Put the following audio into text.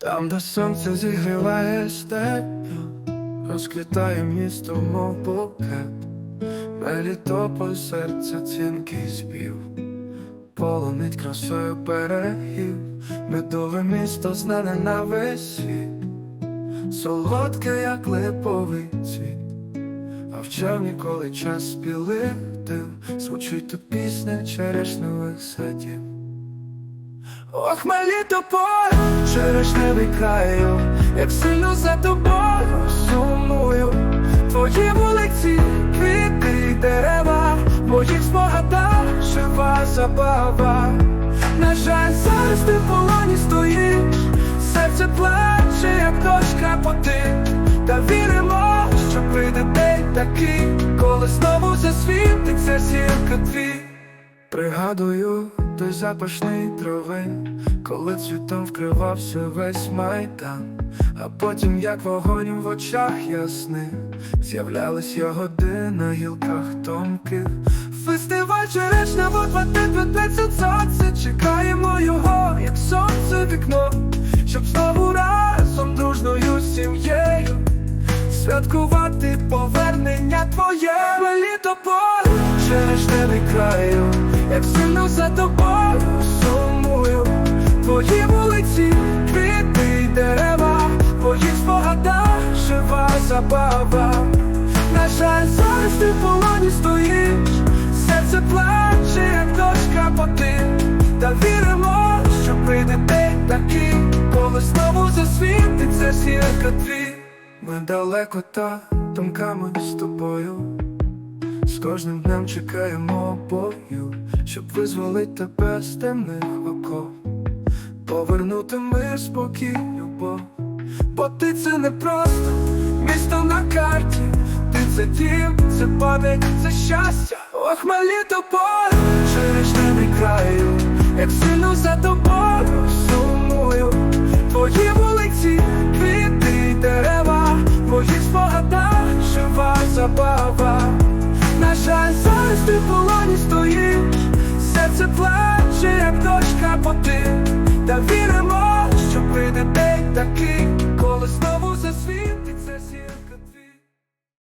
Там, де сонце зігріває степ, розквітає місто, мов букет, Мелітополь серця дзвінкий спів, полонить красою берегів, медове місто знане на весь світ, солодке, як липовий цвіт, а в червні, коли час спілих див, звучить тут пісня черешневих садів. Ох, Мелітополь, черешневий краю, як сильно за тобою сумую. Твої вулиці, квіти дерева, моїх спогадах жива забава. На жаль, зараз ти в полоні стоїш, серце плаче, як дочка потить. Та віримо, що прийде день такий, коли знову засвітиться зірка твій. Пригадую той запашний травин, коли цвітом вкривався весь майдан, а потім, як вогонь в очах ясних, з'являлись ягоди на гілках тонких. Фестиваль черешня в 25 сонце, чекаємо його, як сонце вікно, щоб знову разом дружною сім'єю святкувати повернення твоє. Літо Мелітополь, черешневий краю, як сильно за тобою сумую. Твої вулиці, квіти й дерева, в твоїх спогадах жива забава. На жаль, зараз ти в полоні стоїш, серце плаче, як дочка потить. Та віримо, що прийде день такий, коли знову засвітиться зірка твій. Ми далеко та думками з тобою кожним днем чекаємо бою, щоб визволить тебе з темних оков, повернути мир спокій, любов, бо ти це не просто місто на карті, ти це дім, це пам'ять, це щастя, ох, малі топор, черешневий краю, як сильно за тобою сумую, твої вулиці, квіти, дерева, твої спогада, жива забава жаль, зараз ти в полоні стоїш, серце плаче, як дочка, бо ти Та віримо, що прийде день такий